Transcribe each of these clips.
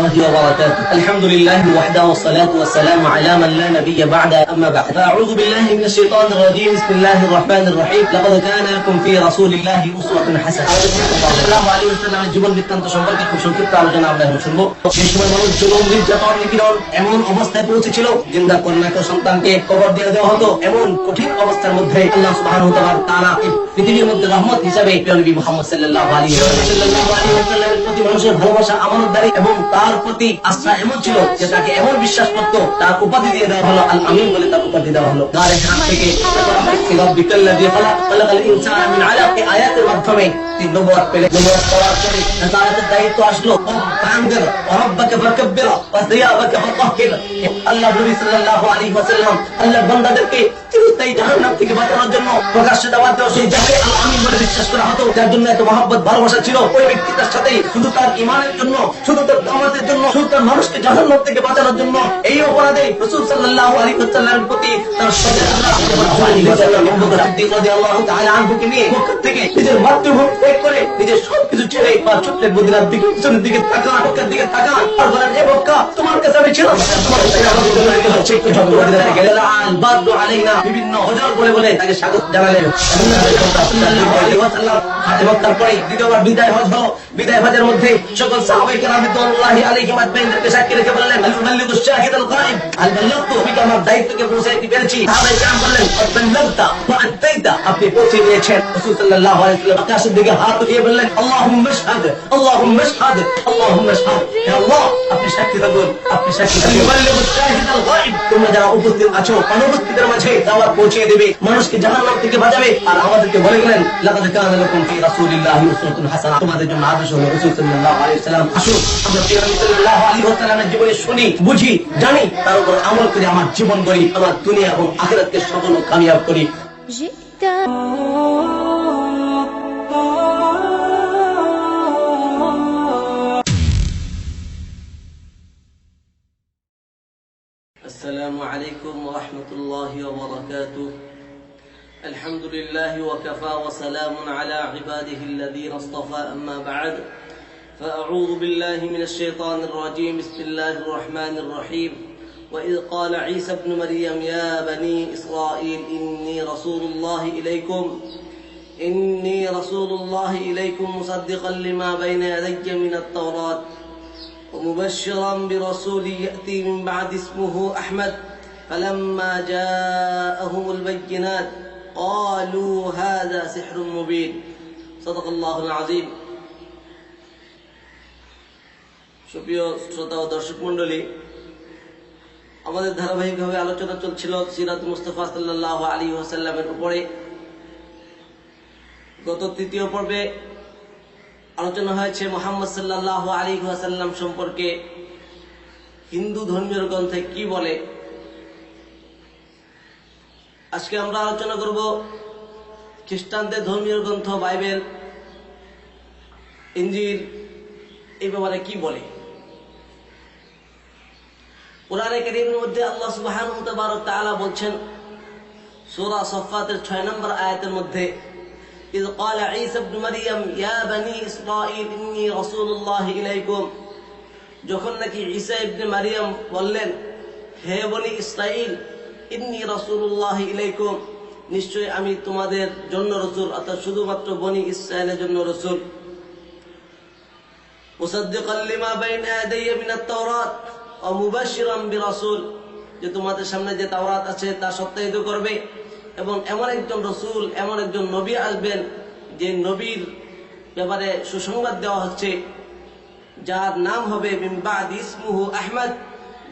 الله وبركاته الحمد لله وحده والصلاة والسلام على من لا نبي بعد أما بعد فأعوذ بالله من الشيطان الرجيم بسم الله الرحمن الرحيم لقد كان لكم في رسول الله أسوة حسنة সাল্লাল্লাহু আলাইহি ওয়াসাল্লামের জীবন বৃত্তান্ত সম্পর্কে খুব সংক্ষিপ্ত আলোচনা আমরা এখন শুনবো সেই সময় মানুষ জুলুম নির্যাতন নিপীড়ন এমন অবস্থায় পৌঁছেছিল জিন্দা কন্যাকে সন্তানকে কবর দিয়ে দেওয়া হতো এমন কঠিন অবস্থার মধ্যে আল্লাহ সুবহানাহু ওয়া তাআলা তাআলা এই পৃথিবীর মধ্যে রহমত হিসাবে প্রিয় নবী মুহাম্মদ সাল্লাল্লাহু আলাইহি সাল্লাল্লাহু আলাইহি ওয়াসাল্লামের প্রতি মানুষের ভালোবাসা আমানতদারি এবং তার প্রতি আস্থা এমন ছিল যে তাকে এমন বিশ্বাস করত তার উপাধি দিয়ে দেওয়া হলো, আল আমিন বলে তার উপাধি দেওয়া হলো। গারে হাত থেকে খালাক খালাকাল ইনসানা মিন আলাক আয়াতের মাধ্যমে নবুয়ত পেলেন। নবুয়ত পাওয়ার পরে রিসালাতের দায়িত্ব আসলো ফাআনজির রব্বাকা ফাকাব্বির ওয়া সিয়াবাকা ফাতাহহির আল্লাহ নবী সাল্লাল্লাহু আলাইহি ওয়াসাল্লাম আল্লাহ বান্দাদেরকে চিরস্থায়ী জাহান্নাম থেকে বাঁচানোর জন্য প্রকাশ্যে দাওয়াত দেওয়া সেই যাকে আল আমিন বলে বিশ্বাস করা হতো যার জন্য এত মহব্বত ভালোবাসা ছিল। ওই ব্যক্তি তার সাথে শুধু তার ইমানের জন্য শুধু তার দাওয়াতের জন্য শুধু তার মানুষকে জাহান্নাম থেকে বাঁচানোর জন্য এই অপরাধে রাসূল সাল্লাল্লাহু আলাইহি ওয়াসাল্লামের প্রতি তার আনহুকে নিয়ে মক্কা থেকে নিজের মাতৃভূমি ত্যাগ করে নিজের সবকিছু ছেড়ে বা ছোট্টের মদিনার দিকে পিছনের দিকে তাকান মক্কার দিকে তাকান আর বলেন এ মক্কা তোমার কাছে আমি ছিলাম। তোমার কাছে গেলে আল বাদু আলাইনা বিভিন্ন হজর বলে বলে তাকে স্বাগত জানালেন এবং তারপরে দ্বিতীয়বার বিদায় হজ হলো। বিদায় হজের মধ্যে সকল সাহাবায়ে কেরাম রাদিয়াল্লাহু আলাইহিম আজমাইনদেরকে সাক্ষী রেখে বললেন, আল মুবাল্লিগু শাহিদ আল গায়ব। আল বাল্লাগতু, আমি আমার দায়িত্বকে পৌঁছে পেরেছি? সাহাবায়ে কেরাম বললেন বাল্লাগতা ওয়া আতাইতা আপনি পৌঁছে দিয়েছেন রাসূল সাল্লাল্লাহু আলাইহি ওয়াসাল্লাম আকাশের দিকে হাত উঠিয়ে বললেন, আল্লাহুম্মা শাহাদ আল্লাহুম্মা শাহাদ আল্লাহুম্মা শাহাদ হে আল্লাহ, আপনি সাক্ষী থাকুন, আপনি সাক্ষী থাকুন। মুবাল্লিগু শাহিদ আল গায়ব। তোমরা যারা উপস্থিত আছো, অনুপস্থিতের মাঝে দাওয়াত পৌঁছে দেবে, মানুষকে জাহান্নাম থেকে বাঁচাবে। আর আমাদেরকে বলে গেলেন, লাকাদ কানা লাকুম ফি রাসূলিল্লাহি উসওয়াতুন হাসানা তোমাদের জন্য আদর্শ হলো রাসূল সাল্লাল্লাহু আলাইহি ওয়াসাল্লাম। আসুন, আমরা সাল্লাল্লাহু আলাইহি ওয়াসাল্লামের জীবনে শুনি, বুঝি, জানি, তার উপর আমল করে আমার জীবন করি আমার দুনিয়া এবং আখিরাতকে সফল ও কামিয়াব করি। জিতা السلام عليكم ورحمة الله وبركاته. الحمد لله وكفى وسلام على عباده الذين اصطفى. أما بعد فأعوذ بالله من الشيطان الرجيم. بسم الله الرحمن الرحيم. وإذ قال عيسى ابن مريم يا بني إسرائيل إني رسول الله إليكم. إني رسول الله إليكم مصدقا لما بين يدي من التوراة. ومبشرا برسول يأتي من بعد اسمه أحمد فلما جاءهم البينات قالوا هذا سحر مبين صدق الله العظيم সুপ্রিয় শ্রোতা ও দর্শক মন্ডলী আমাদের ধারাবাহিকভাবে আলোচনা চলছিল সিরাত মুস্তফা সাল্লাহ আলী ওয়াসাল্লামের উপরে গত তৃতীয় পর্বে আলোচনা হয়েছে মোহাম্মদ সাল্লাহ আলী ওয়াসাল্লাম সম্পর্কে। হিন্দু ধর্মীয় গ্রন্থে কি বলে? আজকে আমরা আলোচনা করব খ্রিস্টানদের ধর্মীয় গ্রন্থ, বাইবেল, ইঞ্জিল, এই ব্যাপারে কি বলে? কোরআনে কারীমের মধ্যে আল্লাহ তাআলা বলছেন, সূরা সফফাতের 6 নম্বর আয়াতের মধ্যে إذ قال عيسى ابن مريم يا بني إسرائيل إني رسول الله إليكم যখন নাকি ঈসা ইবনে মারিয়াম বললেন হে বনি ইসরাইল ইন্নি রাসূলুল্লাহ ইলাইকুম নিশ্চয় আমি তোমাদের জন্য রসুল অর্থাৎ শুধুমাত্র বনি ইসরায়েলের জন্য রসুল মুসাদ্দিকান লিমা বাইনা ইয়াদাইয়া মিনাত তাওরাত ওয়া মুবাশশিরান বিরাসূল যে তোমাদের সামনে যে তাওরাত আছে তা সত্যায়িত করবে এবং এমন একজন রসুল, এমন একজন নবী আসবেন, যে নবীর ব্যাপারে সুসংবাদ দেওয়া হচ্ছে, যার নাম হবে মিন বাদি ইসমুহু আহমদ,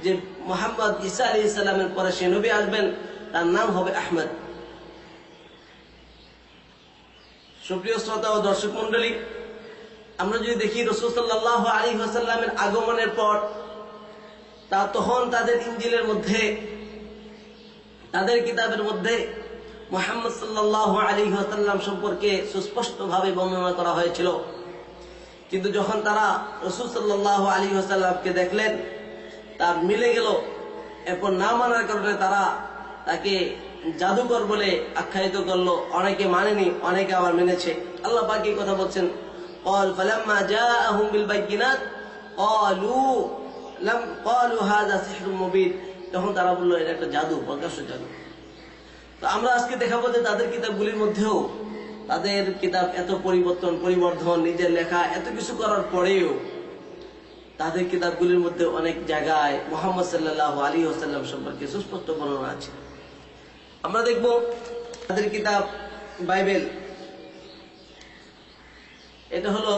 যে মোহাম্মদ ঈসা আলী ইসলামের পরে সে নবী আসবেন, তার নাম হবে আহমদ। সুপ্রিয় শ্রোতা ও দর্শক মন্ডলী আমরা যদি দেখি রসুল সাল্লাহ আলী হাসাল্লামের আগমনের পর, তা তখন তাদের ইঞ্জিলের মধ্যে, তাদের কিতাবের মধ্যে মোহাম্মদ সাল্লাহ আলী হাসাল্লাম সম্পর্কে সুস্পষ্টভাবে বর্ণনা করা হয়েছিল কিন্তু যখন তারা রসুল সাল্লাহ আলী হাসাল্লামকে দেখলেন তার মিলে গেল এরপর না মানার কারণে তারা তাকে জাদুকর বলে আখ্যায়িত করলো অনেকে মানেনি অনেকে আবার মেনেছে আল্লাহ পাকি কথা বলছেন قال فلما جاءهم بالبينات قالوا লাম ক্বালু হাযা সিহরুম মুবিন তখন তারা বলল এটা একটা জাদু প্রকাশ্য জাদু তো আমরা আজকে দেখাবো যে তাদের কিতাবগুলির মধ্যেও তাদের কিতাব এত পরিবর্তন, পরিবর্ধন, নিজের লেখা, এত কিছু করার পরেও তাদের কিতাবগুলির মধ্যে অনেক জায়গায় মোহাম্মদ সাল্লাহ আলী ওসাল্লাম সম্পর্কে সুস্পষ্ট বর্ণনা আছে। আমরা দেখব তাদের কিতাব বাইবেল। এটা হলো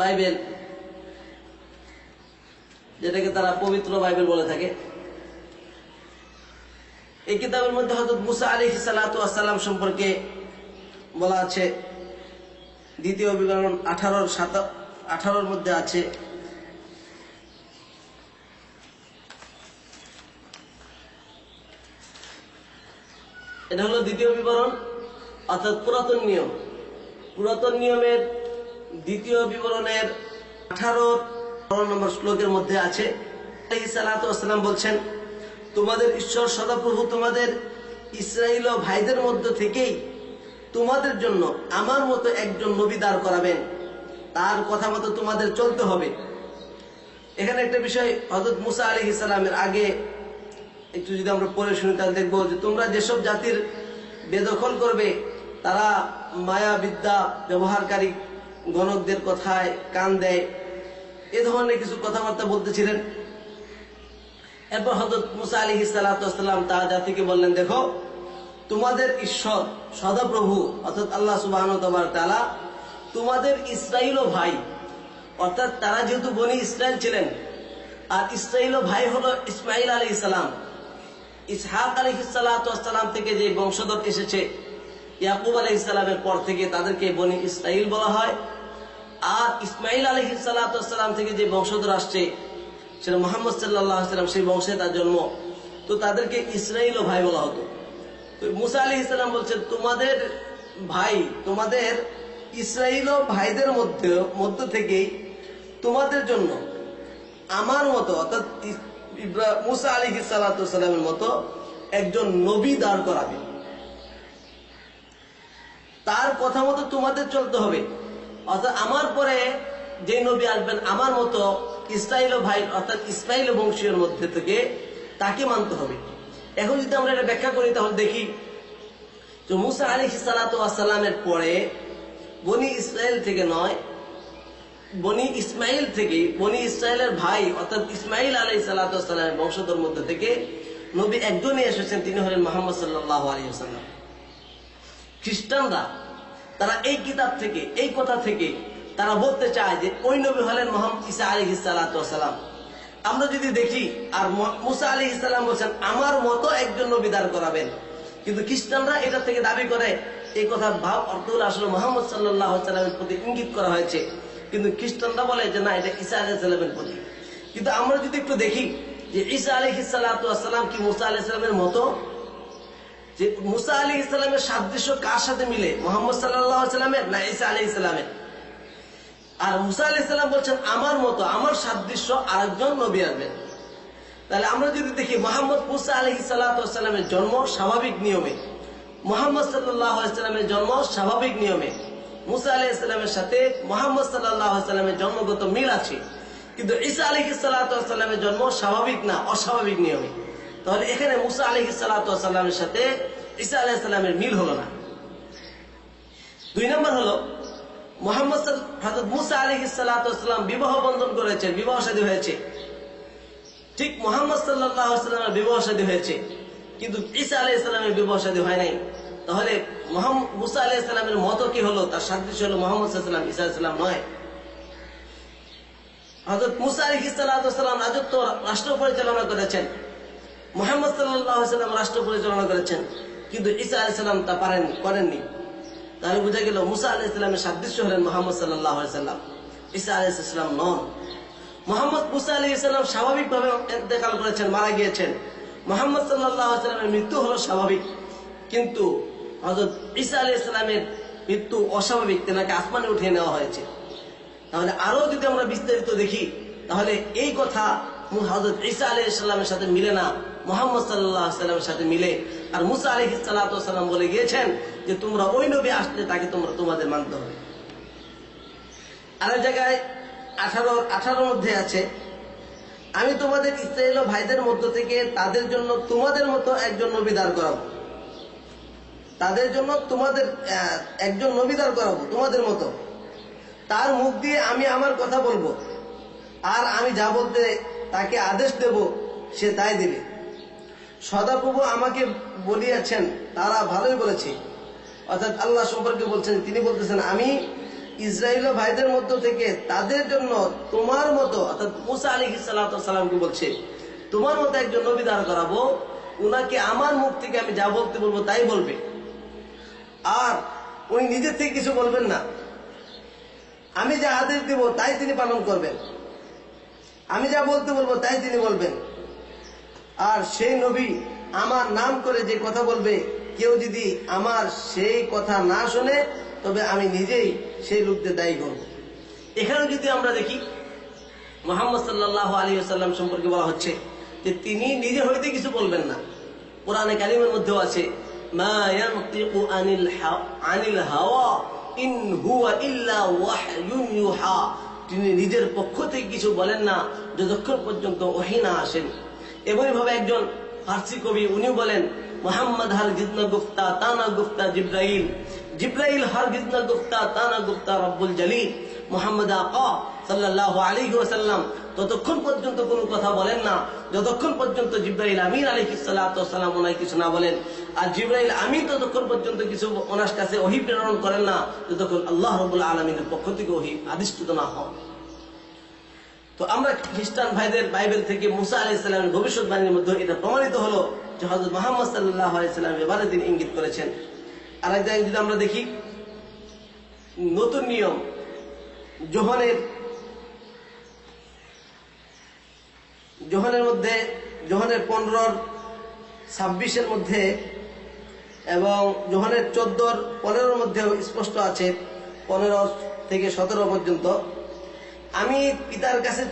বাইবেল, যেটাকে তারা পবিত্র বাইবেল বলে থাকে। এই কিতাবের মধ্যে হজরত মুসা আলী সালাম সম্পর্কে বলা আছে। দ্বিতীয় বিবরণ আঠারোর সাত, আঠারোর মধ্যে আছে। এটা হলো দ্বিতীয় বিবরণ, অর্থাৎ পুরাতন নিয়ম। পুরাতন নিয়মের দ্বিতীয় বিবরণের আঠারো নম্বর শ্লোকের মধ্যে আছে। সালাম বলছেন তোমাদের ঈশ্বর সদাপ্রভু তোমাদের ইসরায়েল ভাইদের মধ্যে থেকেই তোমাদের জন্য আমার মতো একজন নবী দাঁড় করাবেন। তার কথা মতো তোমাদের চলতে হবে। এখানে একটা বিষয় হজরত মুসা আলী ইসলামের আগে একটু যদি আমরা পড়ে শুনি তাহলে দেখব যে তোমরা যেসব জাতির বেদখল করবে, তারা মায়া বিদ্যা ব্যবহারকারী গণকদের কথায় কান দেয়। এ ধরনের কিছু কথাবার্তা বলতেছিলেন। এরপর হজরত মুসা আলী সালাম তার জাতিকে বললেন, দেখো, তোমাদের ঈশ্বর সদাপ্রভু, অর্থাৎ আল্লাহ সুবাহ তালা তোমাদের ইসরায়েল ভাই। অর্থাৎ তারা যেহেতু বনি ইসরায়েল ছিলেন, আর ইসরায়েল ভাই হলো ইসমাইল আলী ইসলাম ইসহাক আলী সালাম থেকে যে বংশধর এসেছে, ইয়াকুব আলী ইসলামের পর থেকে তাদেরকে বনি ইসরাইল বলা হয়। আর ইসমাইল আলী সালাম থেকে যে বংশধর আসছে সেটা মোহাম্মদ সাল্লাম সেই বংশে তার জন্ম। তো তাদেরকে ইসরাইল ও ভাই বলা হতো। তো মুসা আলী ইসলাম বলছেন, তোমাদের ভাই, তোমাদের ইসরায়েল ও ভাইদের মধ্যে, মধ্য থেকেই তোমাদের জন্য আমার মতো, অর্থাৎ মুসা আলী সালামের মতো একজন নবী দাঁড় করাবে। তার কথা মতো তোমাদের চলতে হবে। অর্থাৎ আমার পরে যে নবী আসবেন, আমার মতো ইসরায়েল ভাই অর্থাৎ ইসমাইল বংশীয় মধ্যে থেকে তাকে মানতে হবে। এখন যদি আমরা এটা ব্যাখ্যা করি, তাহলে দেখি যে মুসা আলী সালাতামের পরে বনি ইসরায়েল থেকে নয়, বনি ইসমাইল থেকে, বনি ইসরায়েলের ভাই অর্থাৎ ইসমাইল আলী সালাতামের বংশধর মধ্যে থেকে নবী একজনই এসেছেন, তিনি হলেন মোহাম্মদ সাল্লাহ আলী সাল্লাম খ্রিস্টানরা, তারা এই কিতাব থেকে, এই কথা থেকে তারা বলতে চায় যে, ওই নবী হলেন মোহাম্মদ ইসা আলী সালাম আমরা যদি দেখি, আর মুসা আলী ইসলাম বলছেন, আমার মতো একজন নবী দাঁড় করাবেন। কিন্তু খ্রিস্টানরা এটা থেকে দাবি করে, এই কথার ভাব অর্থগুলো আসলে মোহাম্মদ সাল্লামের প্রতি ইঙ্গিত করা হয়েছে। কিন্তু খ্রিস্টানরা বলে যে, না, এটা ঈসা আলি সাল্লামের প্রতি। কিন্তু আমরা যদি একটু দেখি যে, ঈসা আলী সাল্লাম কি মুসা আলি সাল্লামের মতো? যে, মুসা আলী ইসলামের সাদৃশ্য কার সাথে মিলে? মোহাম্মদ সাল্লাহ সাল্লামের না ঈসা আলী ইসলামের আর মুসা আলি ইসলাম বলছেন, আমার মতো, আমার সাদৃশ্য আরেকজন নবী আসবেন তাহলে আমরা যদি দেখি, মোহাম্মদ মুসা আলী সাল্লামের জন্ম স্বাভাবিক নিয়মে। মোহাম্মদ সাল্লামের জন্ম স্বাভাবিক নিয়মে। মুসা আলি ইসলামের সাথে মোহাম্মদ সাল্লামের জন্মগত মিল আছে। কিন্তু ঈসা আলী সাল্লামের জন্ম স্বাভাবিক না, অস্বাভাবিক নিয়মে। তাহলে এখানে মুসা আলী সাল্লামের সাথে ঈসা আলাহ সাল্লামের মিল হলো না। দুই নম্বর হলো মোহাম্মদ হজরত মুসা আলী সাল্লাম বিবাহ বন্ধন করেছেন, বিবাহ সাদী হয়েছে। ঠিক মোহাম্মদ সাল্লামের বিবাহ সাদী হয়েছে। কিন্তু ঈসা আলাহ ইসলামের বিবাহ সাদী হয় নাই। তাহলে মুসা আলাহ ইসলামের মতো কি হলো? তার সাদৃশ্য হলো মোহাম্মদ সাল্লাম, ঈসা ইসলাম নয়। হজরত মুসা আলী সাল্লাম রাজত্ব রাষ্ট্র পরিচালনা করেছেন। মোহাম্মদ সাল্লাম রাষ্ট্র পরিচালনা করেছেন। কিন্তু ঈসা আলি তা পারেন করেননি। তাহলে বোঝা গেল মুসা আলি ইসলামের সাদৃশ্য হলেন মোহাম্মদ সাল্লাহ সাল্লাম। ঈসা আলি ইসলাম নন। মোহাম্মদ মুসা আলী ইসলাম স্বাভাবিকভাবে ইন্তেকাল করেছেন, মারা গিয়েছেন। মোহাম্মদ সাল্লাহ সাল্লামের মৃত্যু হলো স্বাভাবিক। কিন্তু হজরত ঈসা আলী ইসলামের মৃত্যু অস্বাভাবিক, তেনাকে আসমানে উঠিয়ে নেওয়া হয়েছে। তাহলে আরও যদি আমরা বিস্তারিত দেখি, তাহলে এই কথা হজরত ঈসা আলী ইসলামের সাথে মিলে না, মোহাম্মদ সাল্লাহ সাল্লামের সাথে মিলে। আর মুসা আলী সাল্লাম বলে গিয়েছেন যে তোমরা ওই নবী আসলে তাকে তোমরা তোমাদের মানতে হবে। আরেক জায়গায় আঠারো, আঠারোর মধ্যে আছে, আমি তোমাদের ইসরায়েল ভাইদের মধ্য থেকে তাদের জন্য তোমাদের মতো একজন নবী দাঁড় করাবো। তাদের জন্য তোমাদের একজন নবী দাঁড় করাবো তোমাদের মতো। তার মুখ দিয়ে আমি আমার কথা বলব। আর আমি যা বলতে তাকে আদেশ দেব, সে তাই দিবে। সদাপ্রভু আমাকে বলিয়াছেন, তারা ভালোই বলেছে। অর্থাৎ আল্লাহ সম্পর্কে বলছেন, তিনি বলতেছেন, আমি ইসরায়েল ভাইদের মধ্য থেকে তাদের জন্য তোমার মতো, অর্থাৎ মুসা আলী সালামকে বলছে, তোমার মতো একজন নবী দাঁড় করাবো, উনাকে আমার মুখ থেকে আমি যা বলতে বলব তাই বলবে। আর উনি নিজের থেকে কিছু বলবেন না। আমি যা আদেশ দেব তাই তিনি পালন করবেন। আমি যা বলতে বলব তাই তিনি বলবেন। আর সেই নবী আমার নাম করে যে কথা বলবে কেউ যদি আমার সেই কথা না শোনে, তবে আমি নিজেই সেই লোকদের দায়ী করব এখানে যদি আমরা দেখি, মোহাম্মদ সাল্লাহ আলী আসাল্লাম সম্পর্কে বলা হচ্ছে যে তিনি নিজে হইতে কিছু বলবেন না। কোরআনে কালিমের মধ্যেও আছে তিনি নিজের পক্ষ থেকে কিছু বলেন না, যতক্ষণ পর্যন্ত ওহি না আসেন। এমনইভাবে একজন ফার্সি কবি উনি বলেন মোহাম্মদ হার জিদনা গুপ্তা তানা গুপ্তা জিব্রাইল। জিব্রাইল হার জিদনা গুপ্তা তানা গুপ্তা রব্বুল জলিল। মোহাম্মদ আকা সাল্লাহ আলী ওসাল্লাম ততক্ষণ পর্যন্ত কোনো কথা বলেন না। যতক্ষণ পর্যন্ত জিব্রাইল আমিন আলী সাল্লাম ওনায় কিছু না বলেন। আর জিব্রাইল আমি ততক্ষণ পর্যন্ত কিছু ওনার কাছে ওহি প্রেরণ করেন না, যতক্ষণ আল্লাহ রবুল্লা আলমিনের পক্ষ থেকে ওহি আদিষ্ঠিত না হন তো আমরা খ্রিস্টান ভাইদের বাইবেল থেকে মুসা আলি ইসলামের ভবিষ্যৎবাণীর মধ্যে এটা প্রমাণিত হলো। যে হজরত মোহাম্মদ সাল্লাহ আলাইসাল্লাম তিনি ইঙ্গিত করেছেন। আর এক জায়গায় যদি আমরা দেখি, নতুন নিয়ম, জোহনের জোহনের মধ্যে, জোহনের পনেরোর, ছাব্বিশের মধ্যে এবং জোহনের চোদ্দোর, পনেরোর মধ্যেও স্পষ্ট আছে, পনেরো থেকে সতেরো পর্যন্ত। আমি পিতার কাছে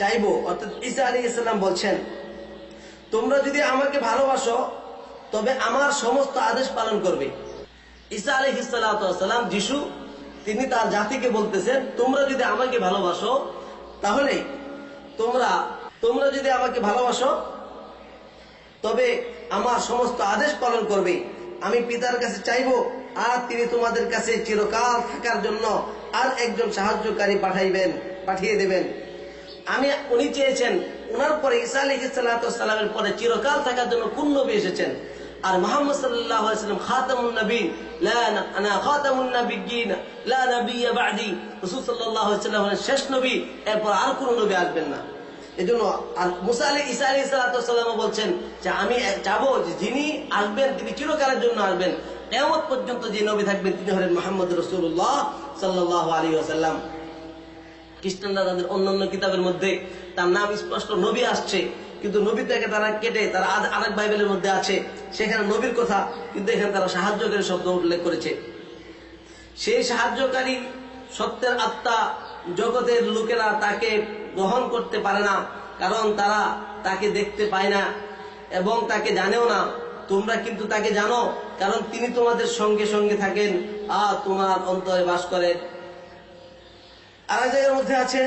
চাইব, অর্থাৎ ঈসা আলী ইসলাম বলছেন তোমরা যদি আমাকে ভালোবাসো, তবে আমার সমস্ত আদেশ পালন করবে। ঈসা আলী ইসালাম যিশু, তিনি তার জাতিকে বলতেছেন, তোমরা যদি আমাকে ভালোবাসো, তাহলে তোমরা তোমরা যদি আমাকে ভালোবাসো, তবে আমার সমস্ত আদেশ পালন করবে। আমি পিতার কাছে চাইব, আর তিনি তোমাদের কাছে চিরকাল থাকার জন্য আর একজন সাহায্যকারী পাঠাইবেন, পাঠিয়ে দেবেন। আমি, উনি চেয়েছেন ওনার পরে ঈসা আলী সালামের পরে চিরকাল থাকার জন্য কোন নবী এসেছেন? আর মোহাম্মদ সাল্লাম শেষ নবী, এরপর আর কোন নবী আসবেন না। এজন্য আর মুসা আলী ঈসা আলী সালাম বলছেন যে আমি চাবো যে যিনি আসবেন, তিনি চিরকালের জন্য আসবেন। কেমন পর্যন্ত যে নবী থাকবেন তিনি হলেন মোহাম্মদ রসুল্লাহ সাল্লাহ আলী আসাল্লাম খ্রিস্টানরা তাদের অন্যান্য কিতাবের মধ্যে তার নাম স্পষ্ট নবী আসছে, কিন্তু নবী থেকে তারা কেটে তারা আরেক বাইবেলের মধ্যে আছে। সেখানে নবীর কথা কিন্তু এখানে তারা সাহায্যকারী শব্দ উল্লেখ করেছে। সেই সাহায্যকারী সত্যের আত্মা জগতের লোকেরা তাকে গ্রহণ করতে পারে না, কারণ তারা তাকে দেখতে পায় না এবং তাকে জানেও না। তোমরা কিন্তু তাকে জানো, কারণ তিনি তোমাদের সঙ্গে সঙ্গে থাকেন, আর তোমার অন্তরে বাস করেন আর জায়গার মধ্যে আছে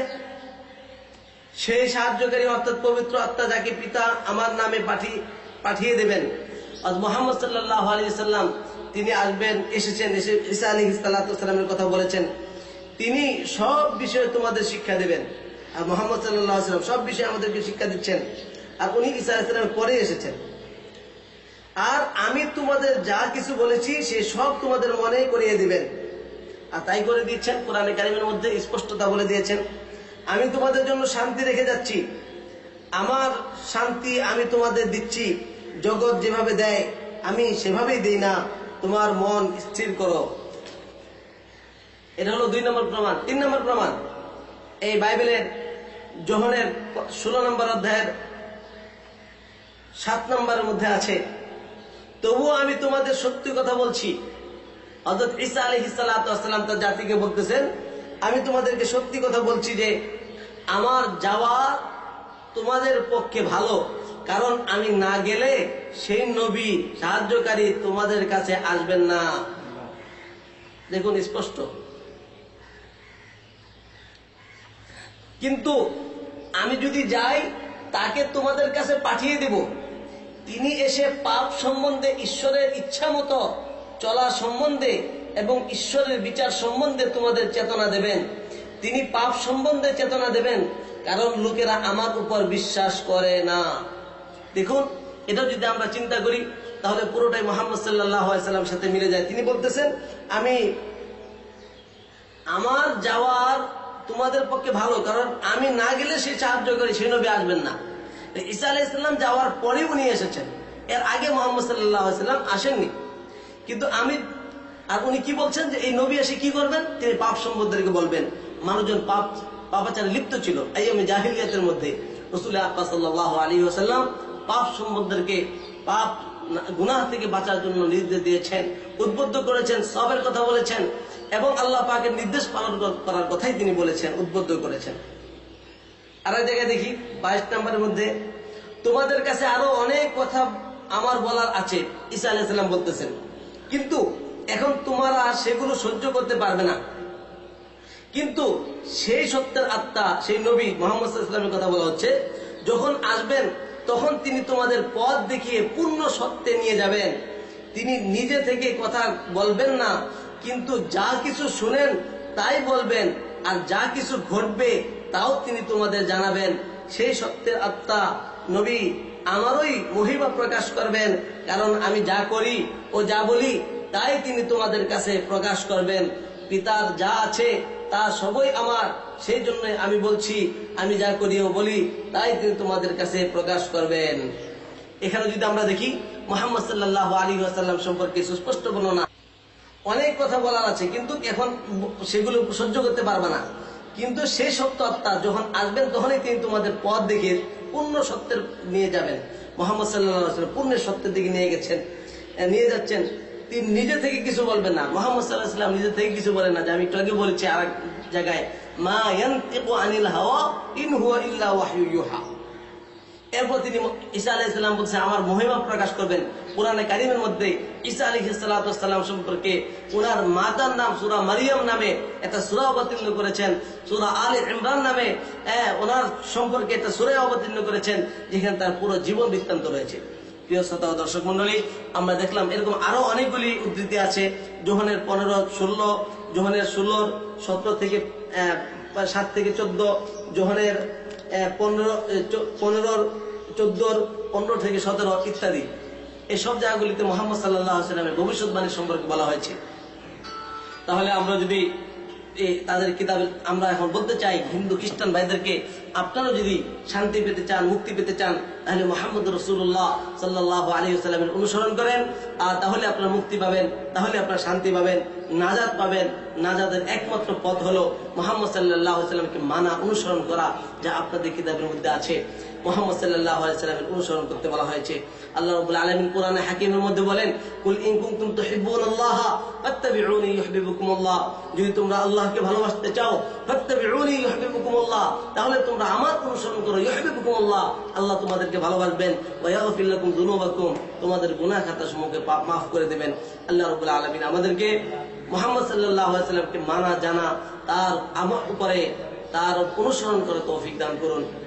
সেই সাহায্যকারী, অর্থাৎ পবিত্র আত্মা যাকে পিতা আমার নামে পাঠিয়ে পাঠিয়ে দেবেন। মোহাম্মদ সাল্লাহ আলী সাল্লাম, তিনি আসবেন, এসেছেন, এসে ঈসা আলী সাল্লামের কথা বলেছেন। তিনি সব বিষয়ে তোমাদের শিক্ষা দেবেন। আর মোহাম্মদ সাল্লাহ সাল্লাম সব বিষয়ে আমাদেরকে শিক্ষা দিচ্ছেন। আর উনি ঈসা আলাইসাল্লামের পরে এসেছেন। আর আমি তোমাদের যা কিছু বলেছি, সে সব তোমাদের মনে করিয়ে দিবেন। আর তাই করে দিচ্ছেন, কোরআনে কারিমের মধ্যে স্পষ্টতা বলে দিয়েছেন। আমি তোমাদের জন্য শান্তি রেখে যাচ্ছি। আমার শান্তি আমি তোমাদের দিচ্ছি। জগৎ যেভাবে দেয়, আমি সেভাবেই দিই না। তোমার মন স্থির করো। এটা হলো দুই নম্বর প্রমাণ। তিন নম্বর প্রমাণ, এই বাইবেলের জোহনের ষোলো নম্বর অধ্যায়ের সাত নম্বরের মধ্যে আছে, তবুও আমি তোমাদের সত্যি কথা বলছি হজরত ঈসা আলী সালাম তার জাতিকে বলতেছেন, আমি তোমাদেরকে সত্যি কথা বলছি যে, আমার যাওয়া তোমাদের পক্ষে ভালো। কারণ আমি না গেলে সেই নবী সাহায্যকারী তোমাদের কাছে আসবেন না। দেখুন, স্পষ্ট। কিন্তু আমি যদি যাই, তাকে তোমাদের কাছে পাঠিয়ে দেব। তিনি এসে পাপ সম্বন্ধে ঈশ্বরের ইচ্ছা মতো চলা সম্বন্ধে এবং ঈশ্বরের বিচার সম্বন্ধে তোমাদের চেতনা দেবেন। তিনি পাপ সম্বন্ধে চেতনা দেবেন, কারণ লোকেরা আমার উপর বিশ্বাস করে না। দেখুন, এটা যদি আমরা চিন্তা করি, তাহলে পুরোটাই মোহাম্মদ সাল্লাহ সাল্লাম সাথে মিলে যায়। তিনি বলতেছেন, আমি, আমার যাওয়ার তোমাদের পক্ষে ভালো, কারণ আমি না গেলে সে সাহায্য করি, সেই নবী আসবেন না। ঈসা আলাহ ইসলাম যাওয়ার পরে উনি এসেছেন। এর আগে মোহাম্মদ সাল্লাহ সাল্লাম আসেননি। কিন্তু আমি, আর উনি কি বলছেন যে এই নবী এসে কি করবেন? তিনি পাপ সম্বন্ধকে বলবেন। মানুষজন পাপ, পাপাচারে লিপ্ত ছিল এই আমি জাহিলিয়াতের মধ্যে। রসুল আকা সাল্লাহ আলী ওসাল্লাম পাপ সম্বন্ধকে পাপ, গুনাহ থেকে বাঁচার জন্য নির্দেশ দিয়েছেন, উদ্বুদ্ধ করেছেন, সবের কথা বলেছেন এবং আল্লাহ পাকের নির্দেশ পালন করার কথাই তিনি বলেছেন, উদ্বুদ্ধ করেছেন। আর এক জায়গায় দেখি, বাইশ নম্বরের মধ্যে, তোমাদের কাছে আরও অনেক কথা আমার বলার আছে, ঈসা আলাইসাল্লাম বলতেছেন। কিন্তু এখন তোমরা সেগুলো সহ্য করতে পারবে না। কিন্তু সেই সত্যের আত্মা, সেই নবী মোহাম্মদ ইসলামের কথা বলা হচ্ছে, যখন আসবেন, তখন তিনি তোমাদের পথ দেখিয়ে পূর্ণ সত্যে নিয়ে যাবেন। তিনি নিজে থেকে কথা বলবেন না, কিন্তু যা কিছু শুনেন তাই বলবেন, আর যা কিছু ঘটবে তাও তিনি তোমাদের জানাবেন। সেই সত্যের আত্মা নবী আমারই মহিমা প্রকাশ করবেন, কারণ আমি যা করি ও যা বলি, তাই তিনি তোমাদের কাছে প্রকাশ করবেন। পিতার যা আছে, তা সবই আমার। সেই জন্য আমি বলছি, আমি যা করি ও বলি, তাই তিনি তোমাদের কাছে প্রকাশ করবেন। এখানে যদি আমরা দেখি, মোহাম্মদ সাল্লাহ আলী আসাল্লাম সম্পর্কে সুস্পষ্ট বর্ণনা। অনেক কথা বলার আছে, কিন্তু এখন সেগুলো সহ্য করতে পারবে না। কিন্তু সেই সত্য আত্মা যখন আসবেন, তখনই তিনি তোমাদের পথ দেখে পূর্ণ সত্যের নিয়ে যাবেন। মোহাম্মদ সাল্লাহ পূর্ণের সত্যের দিকে নিয়ে গেছেন নিয়ে যাচ্ছেন। তিনি নিজে থেকে কিছু বলবেন না। মোহাম্মদ সাল্লাহ সাল্লাম নিজে থেকে কিছু বলেন না যে, আমি একটু আগে বলেছি আর এক জায়গায়, মা আনিল ইন হুয়া ইল্লা ওয়াহয়ু ইউহা। এরপর তিনি ঈসা আলাহ ইসলাম বলছে আমার মহিমা প্রকাশ করবেন। কোরআনে কারিমের মধ্যে ঈসা আলী সাল্লাম সম্পর্কে ওনার মাতার নাম সুরা মারিয়াম নামে একটা সুরা অবতীর্ণ করেছেন। সুরা আল ইমরান নামে হ্যাঁ, ওনার সম্পর্কে একটা সুরে অবতীর্ণ করেছেন যেখানে তার পুরো জীবন বৃত্তান্ত রয়েছে। প্রিয় শ্রোতা দর্শক মন্ডলী আমরা দেখলাম এরকম আরও অনেকগুলি উদ্ধৃতি আছে। জোহনের পনেরো ষোলো জোহনের ষোলোর সতেরো থেকে সাত থেকে চোদ্দ জোহনের পনেরো পনেরোর চোদ্দোর, পনেরো থেকে সতেরো ইত্যাদি। এসব জায়গাগুলিতে মোহাম্মদ সাল্লাহ সাল্লামের ভবিষ্যৎবাণী সম্পর্কে বলা হয়েছে। তাহলে আমরা যদি তাদের কিতাবে আমরা এখন বলতে চাই, হিন্দু, খ্রিস্টান ভাইদেরকে, আপনারা যদি শান্তি পেতে চান, মুক্তি পেতে চান, তাহলে মোহাম্মদ রসুল্লাহ সাল্লাহ আলী সাল্লামের অনুসরণ করেন। আর তাহলে আপনারা মুক্তি পাবেন, তাহলে আপনারা শান্তি পাবেন নাজাদ পাবেন। নাজাদের একমাত্র পথ হলো মোহাম্মদ সাল্লাহ সাল্লামকে মানা, অনুসরণ করা, যা আপনাদের কিতাবের মধ্যে আছে। মোহাম্মদ সাল্লাহ সাল্লামের অনুসরণ করতে বলা হয়েছে। আল্লাহ রবুল আলমিন হাকিমের মধ্যে বলেন, কুল ইন কুনতুম তুহিব্বুনাল্লাহ ফাত্তাবিউনি ইউহিব্বুকুমুল্লাহ। যদি তোমরা আল্লাহকে ভালোবাসতে চাও, ফাত্তাবিউনি ইউহিব্বুকুমুল্লাহ। তাহলে তোমরা আমার অনুসরণ করো, ইউহিব্বুকুমুল্লাহ। আল্লাহ তোমাদেরকে ভালোবাসবেন। ওয়া তোমাদের গুনাহ খাতা সমূহকে মাফ করে দেবেন। আল্লাহ রাব্বুল আলামিন আমাদেরকে মুহাম্মদ সাল্লাল্লাহু সাল্লামকে মানা জানা তার আমার উপরে তার অনুসরণ করে তৌফিক দান করুন।